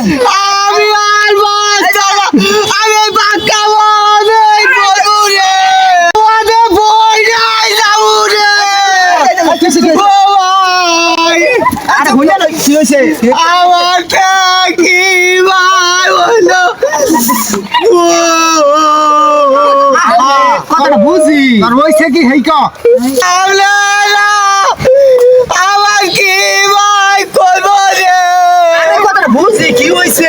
আমি আর মাছ চাবো আমি ভাত খাব অনেক বলব বই নাই যাব রে আমার কি ভাই বলো কথাটা বুঝি আর ওই কি হেই কামলা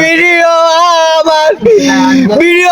ভিডিও আমার ভিডিও